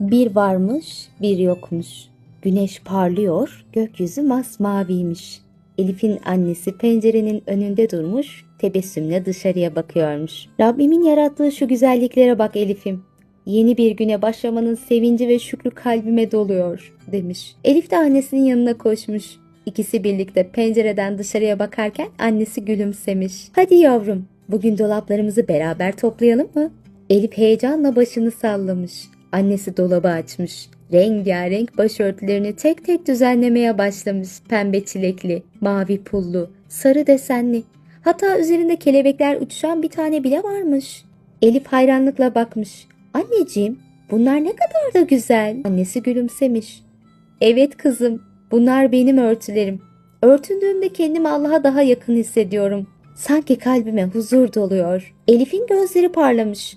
Bir varmış, bir yokmuş. Güneş parlıyor, gökyüzü masmaviymiş. Elif'in annesi pencerenin önünde durmuş, tebessümle dışarıya bakıyormuş. Rabbimin yarattığı şu güzelliklere bak Elif'im. Yeni bir güne başlamanın sevinci ve şükrü kalbime doluyor, demiş. Elif de annesinin yanına koşmuş. İkisi birlikte pencereden dışarıya bakarken annesi gülümsemiş. Hadi yavrum, bugün dolaplarımızı beraber toplayalım mı? Elif heyecanla başını sallamış. Annesi dolabı açmış. Rengarenk başörtülerini tek tek düzenlemeye başlamış. Pembe çilekli, mavi pullu, sarı desenli. Hatta üzerinde kelebekler uçuşan bir tane bile varmış. Elif hayranlıkla bakmış. Anneciğim, bunlar ne kadar da güzel. Annesi gülümsemiş. Evet kızım, bunlar benim örtülerim. Örtündüğümde kendimi Allah'a daha yakın hissediyorum. Sanki kalbime huzur doluyor. Elif'in gözleri parlamış.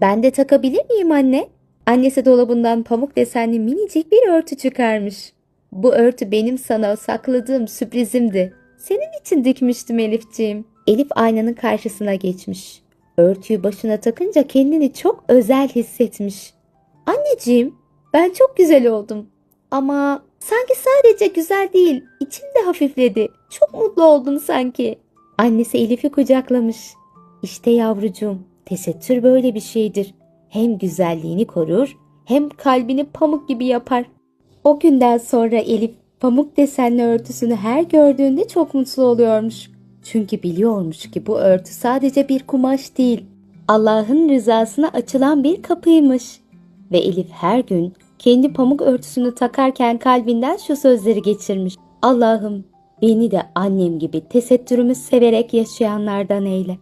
Ben de takabilir miyim anne? Annesi dolabından pamuk desenli minicik bir örtü çıkarmış. Bu örtü benim sana sakladığım sürprizimdi. Senin için dikmiştim Elifciğim. Elif aynanın karşısına geçmiş. Örtüyü başına takınca kendini çok özel hissetmiş. Anneciğim, ben çok güzel oldum. Ama sanki sadece güzel değil, içim de hafifledi. Çok mutlu oldum sanki. Annesi Elif'i kucaklamış. İşte yavrucuğum, tesettür böyle bir şeydir. Hem güzelliğini korur, hem kalbini pamuk gibi yapar. O günden sonra Elif pamuk desenli örtüsünü her gördüğünde çok mutlu oluyormuş. Çünkü biliyormuş ki bu örtü sadece bir kumaş değil, Allah'ın rızasına açılan bir kapıymış. Ve Elif her gün kendi pamuk örtüsünü takarken kalbinden şu sözleri geçirmiş. Allah'ım beni de annem gibi tesettürümü severek yaşayanlardan eyle.